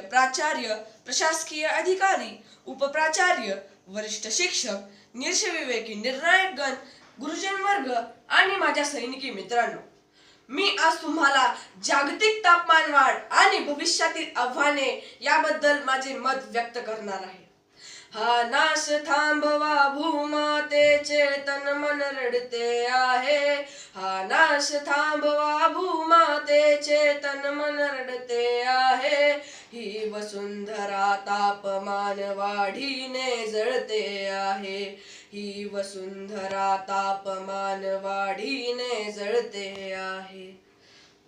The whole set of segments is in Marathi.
प्राचार्य प्रशासकीय अधिकारी उपप्राचार्य वरिष्ठ शिक्षक निर्षविवेकी निर्णायक गण गुरुजन वर्ग आणि माझ्या सैनिकी मित्रांनो मी आज तुम्हाला जागतिक तापमान वाढ आणि भविष्यातील आव्हाने याबद्दल माझे मत व्यक्त करणार आहे. हा नाश थांबवा भूमातेचे तन मन रडते आहे. हा नाश थांबवा भूमातेचे तन मन रडते आहे. ही वसुंधरा तापमान वाढीने जळते आहे. ही वसुंधरा तापमान वाढीने जळते आहे.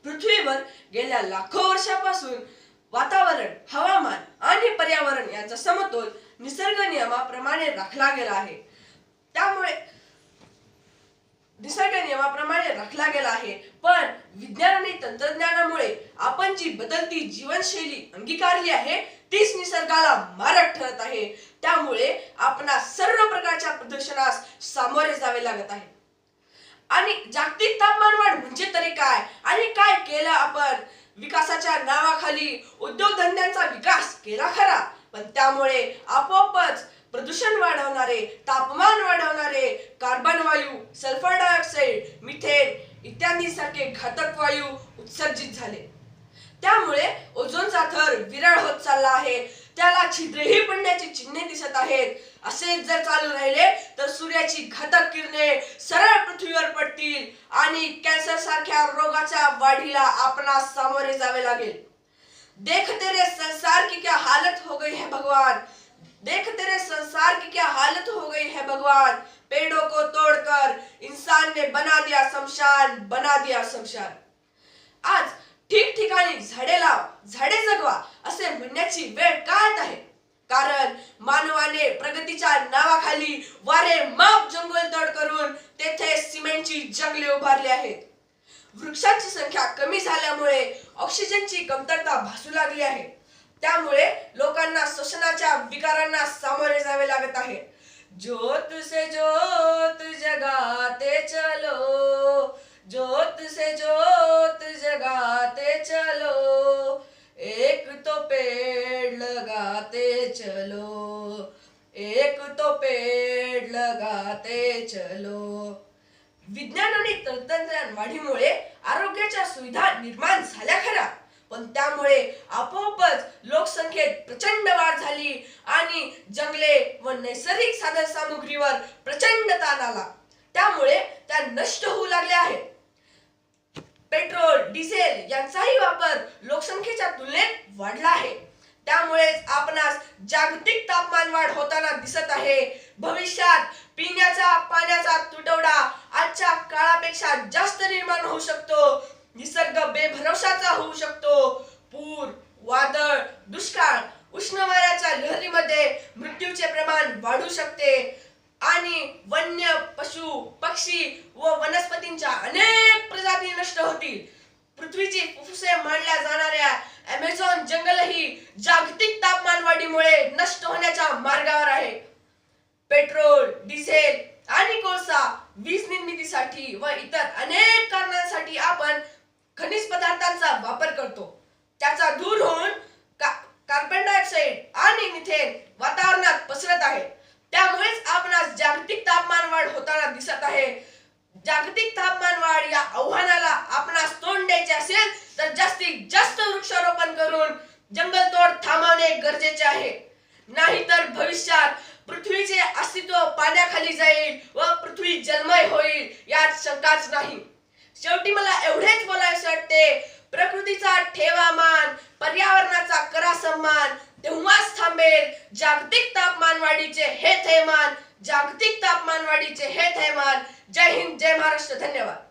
पृथ्वीवर गेल्या लाखो वर्षापासून वातावरण हवामान आणि पर्यावरण यांचा समतोल निसर्ग नियमाप्रमाणे राखला गेला आहे. त्यामुळे निसर्ग नियमाप्रमाणे राखला गेला आहे. पण विज्ञान आणि तंत्रज्ञानामुळे आपण जी बदलती जीवनशैली अंगीकारली आहे तीच निसर्गाला मारक ठरत आहे. त्यामुळे आपणा सर्व प्रकारच्या प्रदूषणास सामोरे जावे लागत आहे. आणि जागतिक तापमान वाढ म्हणजे तरी काय? आणि काय केलं आपण? विकासाच्या नावाखाली उद्योगधंद्यांचा विकास केला खरा. पण त्यामुळे आपोआपच प्रदूषण वाढवणारे तापमान वाढवणारे कार्बन वायू सल्फर डायऑक्साईड इत्यादीसारखे घातक वायू उत्सर्जित झाले. त्यामुळे ओझोनचा थर विरळ होत चालला आहे. त्याला छिद्रेही पडण्याची चिन्हे दिसत आहेत. असे जर चालू राहिले तर सूर्याची घातक किरणे सरळ पृथ्वीवर पडतील आणि कॅन्सर सारख्या रोगाच्या वाढीला आपणास सामोरे जावे लागेल. देख तेरे संसार की क्या हालत हो गई है भगवान. देख तेरे संसार की क्या हालत हो गई है भगवान. पेड़ों को तोड़कर इंसान ने बना दिया शमशान बना दिया शमशान। आज ठिकठिकाणी झाडे लाव झाडे जगवा असे म्हणण्याची वेळ का येत आहे. कारण मानवाने प्रगतीच्या नावाखाली वारे माप जंगल तोड करून तेथे सिमेंटची जंगले उभारली आहेत. वृक्षांची संख्या कमी झाल्यामुळे ऑक्सिजनची कमतरता भासू लागली आहे. त्यामुळे लोकांना श्वसनाच्या विकारांना सामोरे जावे लागत आहे. ज्योत से ज्योत जगाते चलो। ज्योत से ज्योत जगाते चलो। एक तो पेड़ लगाते चलो। एक तो पेड़ लगाते चलो। विज्ञान आणि तंत्रज्ञान वाढीमुळे आरोग्याच्या सुविधा निर्माण झाल्या खरा पण त्यामुळे आपोआपच लोकसंख्येत प्रचंड वाढ झाली आणि जंगले व नैसर्गिक साधन सामुग्रीवर प्रचंड ताण आला. त्यामुळे त्या नष्ट होऊ लागल्या आहेत. पेट्रोल डिझेल यांचाही वापर लोकसंख्येच्या तुलनेत वाढला आहे. त्यामुळेच आपणास जागतिक तापमान वाढ होताना दिसत आहे. भविष्यात पिण्याचा पाण्याचा तुटवडा आजच्या काळापेक्षा जास्त निर्माण होऊ शकतो. निसर्ग बेभरवशाचा होऊ शकतो. वादळ दुष्काळ उष्ण वाऱ्याच्या लहरीमध्ये मृत्यूचे प्रमाण वाढू शकते. आणि वन्य पशु पक्षी व वनस्पतींच्या अनेक प्रजाती नष्ट होतील. पृथ्वीची फुफ्फुसे मानल्या जाणाऱ्या अमेझॉन जंगलही जागतिक तापमानवाढीमुळे नष्ट होण्याच्या मार्गावर आहे. पेट्रोल डिझेल आणि कोळसा वीज निर्मितीसाठी व इतर अनेक कारणांसाठी आपण खनिज पदार्थांचा वापर करतो त्याचा धूर होऊन का- कार्बन डायऑक्साईड आणि मिथेन वातावरणात पसरत आहे त्यामुळेच आपणास जागतिक तापमान वाढ होताना दिसत आहे जागतिक तापमान वाढ या आव्हानाला आपणास तोंड द्यायचे असेल तर जास्तीत जास्त वृक्षारोपण करून जंगलतोड थांबवणे गरजेचे आहे. नाहीतर भविष्यात पृथ्वीचे अस्तित्व पाण्याखाली जाईल व पृथ्वी जन्मय होईल यात शंकाच नाही. शेवटी मला एवढेच बोलायचे वाटते प्रकृतीचा ठेवा मान पर्यावरणाचा करा सन्मान तेव्हाच थांबेल जागतिक तापमान वाढीचे हे थैमान जागतिक तापमान वाढीचे हे थैमान. जय हिंद जय महाराष्ट्र. धन्यवाद.